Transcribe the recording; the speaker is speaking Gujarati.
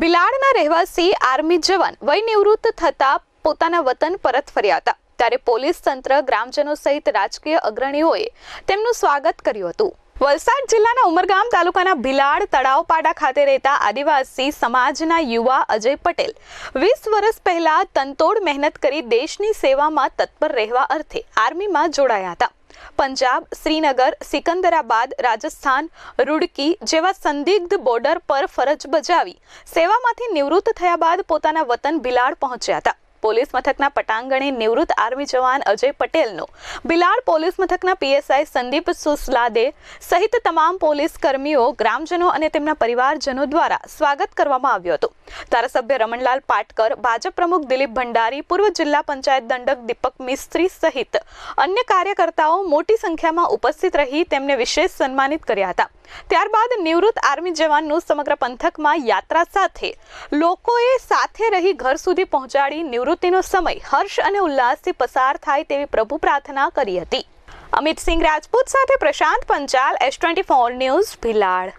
બિલાડના રહેવાસી આર્મી જવાન વય નિવૃત્ત થતા પોતાના વતન પરત ફર્યા હતા. ત્યારે પોલીસ તંત્ર ગ્રામજનો સહિત રાજકીય અગ્રણીઓએ તેમનું સ્વાગત કર્યું હતું. વલસાડ જિલ્લાના ઉમરગામ તાલુકાના ભિલાડ તળાવપાડા ખાતે રહેતા આદિવાસી સમાજના યુવા અજય પટેલ વીસ વર્ષ પહેલા તંતોડ મહેનત કરી દેશની સેવામાં તત્પર રહેવા અર્થે આર્મીમાં જોડાયા હતા. પંજાબ, શ્રીનગર, સિકંદરાબાદ, રાજસ્થાન, રૂડકી જેવા સંદિગ્ધ બોર્ડર પર ફરજ બજાવી સેવામાંથી નિવૃત્ત થયા બાદ પોતાના વતન બિલાડ પહોંચ્યા હતા. પોલીસ મથકના પટાંગણે નિવૃત્ત આર્મી જવાન અજય પટેલનો બિલાડ પોલીસ મથકના પીએસઆઈ સંદીપ સુસલાદે સહિત તમામ પોલીસ કર્મીઓ, ગ્રામજનો અને તેમના પરિવારજનો દ્વારા સ્વાગત કરવામાં આવ્યું હતું. ધારાસભ્ય રમણલાલ પાટકર, ભાજપ પ્રમુખ દિલીપ ભંડારી, પૂર્વ જિલ્લા પંચાયત દંડક દીપક મિસ્ત્રી સહિત અન્ય કાર્યકર્તાઓ મોટી સંખ્યામાં ઉપસ્થિત રહી તેમને વિશેષ સન્માનિત કર્યા હતા. ત્યારબાદ નિવૃત્ત આર્મી જવાનનું સમગ્ર પંથકમાં યાત્રા સાથે લોકોએ સાથે રહી ઘર સુધી પહોંચાડી નિવૃત્તિનો સમય હર્ષ અને ઉલ્લાસથી પસાર થાય તેવી પ્રભુ પ્રાર્થના કરી હતી. અમિત સિંહ રાજપૂત સાથે Prashant Panchal S twenty four news, Bhilad.